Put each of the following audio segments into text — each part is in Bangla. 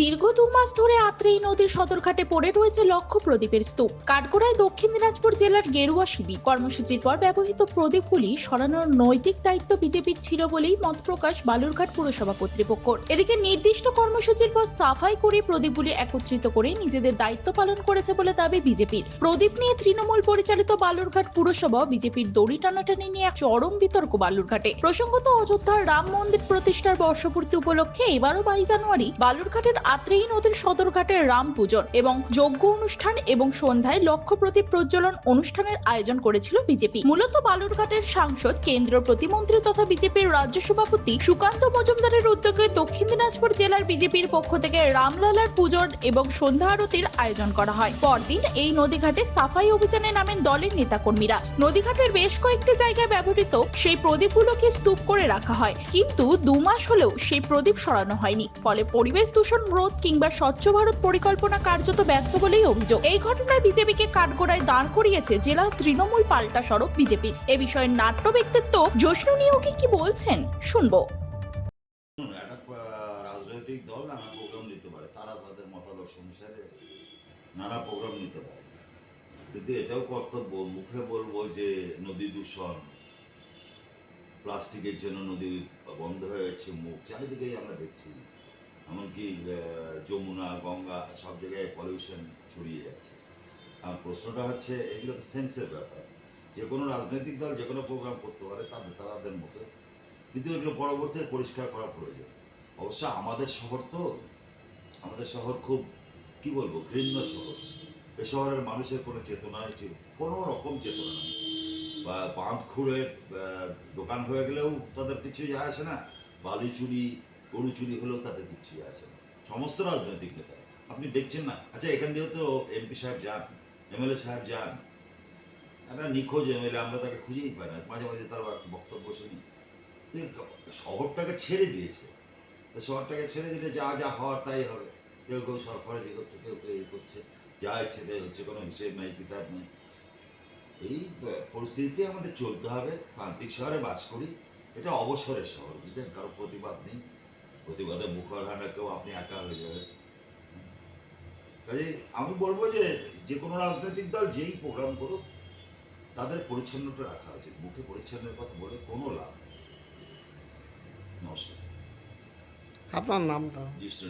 দীর্ঘ দু মাস ধরে আত্রেই নদীর সদরঘাটে পড়ে রয়েছে লক্ষ প্রদীপের স্তূপ। কাঠগোড়ায় দক্ষিণ দিনাজপুর জেলার গেরুয়া শিবির। কর্মসূচির পর ব্যবহৃত প্রদীপগুলি সরানোর নৈতিক দায়িত্ব বিজেপির ছিল বলেই মত প্রকাশ বালুরঘাট পুরসভা কর্তৃপক্ষর এদিকে নির্দিষ্ট কর্মসূচির পর সাফাই করে প্রদীপগুলি একত্রিত করে নিজেদের দায়িত্ব পালন করেছে বলে দাবি বিজেপির। প্রদীপ নিয়ে তৃণমূল পরিচালিত বালুরঘাট পুরসভা বিজেপির দড়ি টানাটানি নিয়ে এক চরম বিতর্ক বালুরঘাটে। প্রসঙ্গত অযোধ্যার রাম মন্দির প্রতিষ্ঠার বর্ষপূর্তি উপলক্ষে এবারও বাইশ জানুয়ারি বালুরঘাটের আত্রেই নদীর সদরঘাটের রাম পূজন এবং যজ্ঞ অনুষ্ঠান এবং সন্ধ্যায় লক্ষ প্রদীপ প্রজ্বলন অনুষ্ঠানের আয়োজন করেছিল বিজেপি। মূলত বালুরঘাটের সাংসদ, কেন্দ্রীয় প্রতিমন্ত্রী তথা বিজেপির রাজ্য সভাপতি সুকান্ত মজুমদারের উদ্যোগে দক্ষিণ দিনাজপুর জেলার বিজেপির পক্ষ থেকে রামলালার পূজন এবং সন্ধ্যা আরতির আয়োজন করা হয়। পরদিন এই নদীঘাটে সাফাই অভিযানে নামেন দলের নেতাকর্মীরা। নদীঘাটের বেশ কয়েকটি জায়গায় ব্যবহৃত সেই প্রদীপগুলোকে স্তূপ করে রাখা হয়। কিন্তু দু মাস হলেও সেই প্রদীপ সরানো হয়নি। ফলে পরিবেশ দূষণ রোধ কিংবা স্বচ্ছ ভারত পরিকল্পনা কার্যত ব্যর্থ বলেই অভিযোগ। এই ঘটনায় বিজেপিকে কাঠগোড়ায় দাঁড় করিয়েছে জেলা তৃণমূল পাল্টা সড়ক বিজেপি। এ বিষয়ে নাট্য ব্যক্তিত্ব জষ্ণু নিয়োগী কি বলছেন? শুনব। রাজনৈতিক দল নানা প্রোগ্রাম নিতে পারে। তারা তাদের মতাদর্শ অনুসারে নানা প্রোগ্রাম নিতে পারে। কিন্তু এটাও কর্তব্য, মুখে বলব যে নদী দূষণ, প্লাস্টিকের জন্য নদী বন্ধ হয়ে যাচ্ছে মুখ, চারিদিকেই আমরা দেখছি। এমনকি যমুনা, গঙ্গা সব জায়গায় পলিউশন ছড়িয়ে যাচ্ছে। আর প্রশ্নটা হচ্ছে, এগুলো তো সেন্সের ব্যাপার। যে কোনো রাজনৈতিক দল যে কোনো প্রোগ্রাম করতে পারে, তাদের তাদের মতো। কিন্তু এগুলো পরবর্তীতে পরিষ্কার করা প্রয়োজন। অবশ্য আমাদের শহর তো, আমাদের শহর খুব, কি বলব, ঘৃণ্য শহর। এ শহরের মানুষের কোনো চেতনা কোনো রকম চেতনা নেই। বা বাঁধ খুঁড়ে দোকান হয়ে গেলেও তাদের কিছু যায় আসে না। বালি চুরি গরু চুরি হলেও তাদের কিছু আছে। না সমস্ত রাজনৈতিক নেতা। আপনি দেখছেন না? আচ্ছা এখান দিয়েও তো এমপি সাহেব যান এমএলএ সাহেব যান। একটা নিখোঁজ এমএলএ আমরা তাকে খুঁজেই পাই না। মাঝে মাঝে তার বক্তব্য শুনি। শহরটাকে ছেড়ে দিয়েছে। শহরটাকে ছেড়ে দিলে যা যা হওয়ার তাই হবে। কেউ কেউ সরফরাজি করছে, কেউ কেউ এই করছে। যা ইচ্ছে তাই হচ্ছে, কোনো হিসেব নাই, কিতাব নেই। এই পরিস্থিতিতে আমাদের চলতে হবে। প্রান্তিক শহরে বাস করি। এটা অবসরের শহর, বুঝলেন? কারও প্রতিবাদ নেই। প্রতিবাদে কেউ আপনি একা হয়ে যাবেন কাজে আমি বলব যে যে কোনো রাজনৈতিক দল যেই প্রোগ্রাম করুক তাদের পরিচ্ছন্নতা রাখা উচিত। মুখে পরিচ্ছন্নের কথা বলে কোনো লাভ নেই। নমস্কার। আপনার নামটা? জিষ্ণু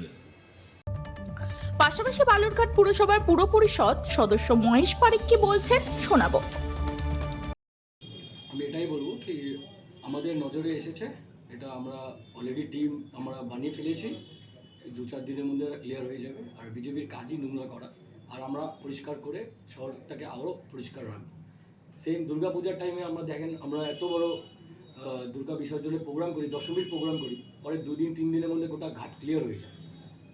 পাশাপাশি বালুরঘাট পুরসভার পুর পরিষদ সদস্য মহেশ পারিক কি বলছেন শোনাবো। আমি এটাই বলব কি আমাদের নজরে এসেছে এটা আমরা অলরেডি টিম আমরা বানিয়ে ফেলেছি। দু চার দিনের মধ্যে ক্লিয়ার হয়ে যাবে। আর বিজেপির কাজই নোংরা করা। আর আমরা পরিষ্কার করে শহরটাকে আরও পরিষ্কার রাখব। সেম দুর্গা পূজার টাইমে আমরা দেখেন, আমরা এত বড় দুর্গা বিসর্জনের প্রোগ্রাম করি, দশমীর প্রোগ্রাম করি। পরে দুদিন, তিন দিনের মধ্যে গোটা ঘাট ক্লিয়ার হয়ে যায়।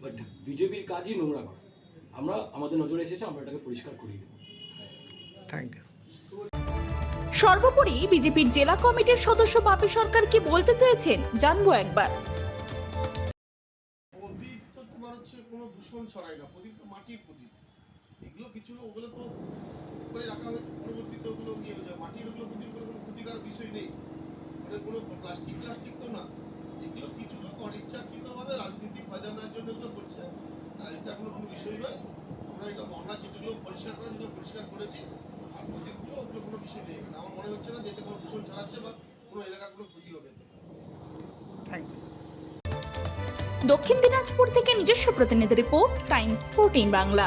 বাট বিজেপির কাজই নোংরা করা। আমরা, আমাদের নজরে এসেছে, আমরা এটাকে পরিষ্কার করিয়ে দেবো। থ্যাংক ইউ সর্বোপরি বিজেপির জেলা কমিটির সদস্য বাপি সরকার কি বলতে চেয়েছেন? জানব একবার। প্রদীপ তো তোমার হচ্ছে কোনো দূষণ ছড়ায় না। প্রদীপ তো মাটির প্রদীপ। এগুলো কিছু ওগুলো করে রাখা ইয়ে হয়ে যায়। মাটির ওগুলো কোনো বিষয় নেই। মানে প্লাস্টিক প্লাস্টিক তো না। এগুলো রাজনীতি জন্য এটা কোনো বিষয় নয়। আমরা এটা যেগুলো পরিষ্কার পরিষ্কার করেছি। আর ওগুলো কোনো বিষয় নেই। আমার মনে হচ্ছে না যে এতে কোনো দূষণ ছড়াচ্ছে বা কোনো এলাকার কোনো ক্ষতি হবে। এতে। থ্যাংক ইউ দক্ষিণ দিনাজপুর থেকে নিজস্ব প্রতিনিধি রিপোর্ট টাইমস ফোরটিন বাংলা।